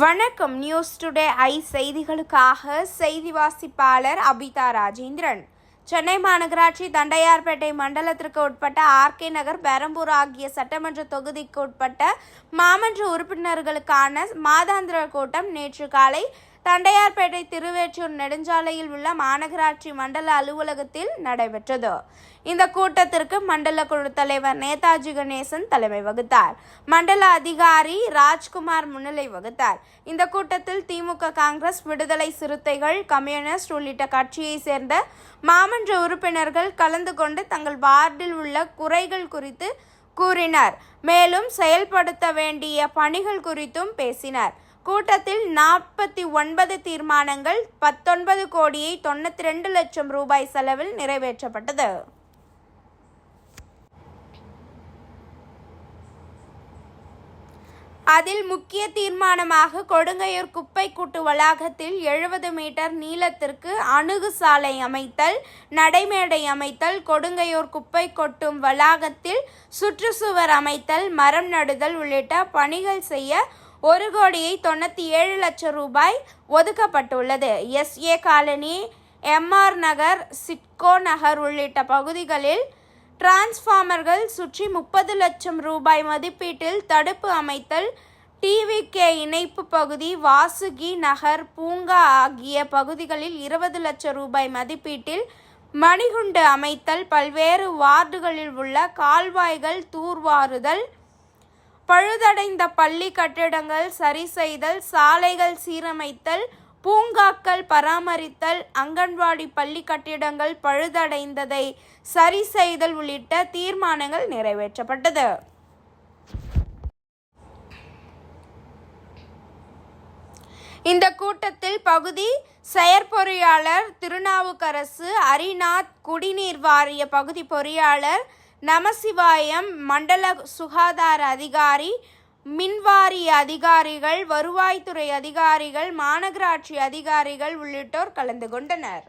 வணக்கம் news today I செய்திகளுக்காக செய்தி வாசிப்பாளர் அபிதா ராஜேந்திரன். சென்னை மாநகராட்சி தண்டையார்பேட்டை மண்டலத்திற்கு உட்பட்ட ஆர்கே நகர் பெரம்பூர் ஆகிய சட்டமன்ற தொகுதிக்கு உட்பட்ட மாமன்ற உறுப்பினர்களுக்கான மாதாந்திர கூட்டம் நேற்று காலை தண்டையார்பேட்டை திருவேற்றூர் நெடுஞ்சாலையில் உள்ள மாநகராட்சி மண்டல அலுவலகத்தில் நடைபெற்றது. இந்த கூட்டத்திற்கு மண்டல குழு தலைவர் நேதாஜி கணேசன் தலைமை வகுத்தார். மண்டல அதிகாரி ராஜ்குமார் முன்னிலை வகுத்தார். இந்த கூட்டத்தில் திமுக காங்கிரஸ் விடுதலை சிறுத்தைகள் கம்யூனிஸ்ட் உள்ளிட்ட கட்சியை சேர்ந்த மாமன்ற உறுப்பினர்கள் கலந்து கொண்டு தங்கள் வார்டில் உள்ள குறைகள் குறித்து கூறினர். மேலும் செயல்படுத்த வேண்டிய பணிகள் குறித்தும் பேசினர். கூட்டத்தில் நாற்பத்தி ஒன்பது தீர்மானங்கள் பத்தொன்பது கோடியை தொண்ணூற்றி ரெண்டு லட்சம் ரூபாய் செலவில் நிறைவேற்றப்பட்டது. அதில் முக்கிய தீர்மானமாக கொடுங்கையூர் குப்பை கூட்டு வளாகத்தில் எழுபது மீட்டர் நீளத்திற்கு அணுகு சாலை அமைத்தல் நடைமேடை அமைத்தல் கொடுங்கையூர் குப்பை கொட்டும் வளாகத்தில் சுற்றுச்சுவர் அமைத்தல் மரம் நடுதல் உள்ளிட்ட பணிகள் செய்ய ஒரு கோடியை தொண்ணூற்றி ஏழு லட்சம் ரூபாய் ஒதுக்கப்பட்டுள்ளது. S A colony M R Nagar SIDCO Nagar உள்ளிட்ட பகுதிகளில் டிரான்ஸ்ஃபார்மர்கள் சுற்றி முப்பது லட்சம் ரூபாய் மதிப்பீட்டில் தடுப்பு அமைத்தல் டிவிகே இணைப்பு பகுதி வாசுகி நகர் பூங்கா ஆகிய பகுதிகளில் இருபது லட்சம் ரூபாய் மதிப்பீட்டில் மணிகுண்டு அமைத்தல் பல்வேறு வார்டுகளில் உள்ள கால்வாய்கள் தூர்வாறுதல் பழுதடைந்த பள்ளி கட்டிடங்கள் சரி செய்தல் சாலைகள் சீரமைத்தல் பூங்காக்கள் பராமரித்தல் அங்கன்வாடி பள்ளி கட்டிடங்கள் பழுதடைந்ததை சரி செய்தல் உள்ளிட்ட தீர்மானங்கள் நிறைவேற்றப்பட்டது. இந்த கூட்டத்தில் பகுதி செயற்பொறியாளர் திருநாவுக்கரசு அரிநாத் குடிநீர் வாரிய பகுதி பொறியாளர் நமசிவாயம் மண்டல சுகாதார அதிகாரி மின்வாரிய அதிகாரிகள் வருவாய்த்துறை அதிகாரிகள் மாநகராட்சி அதிகாரிகள் உள்ளிட்டோர் கலந்து கொண்டனர்.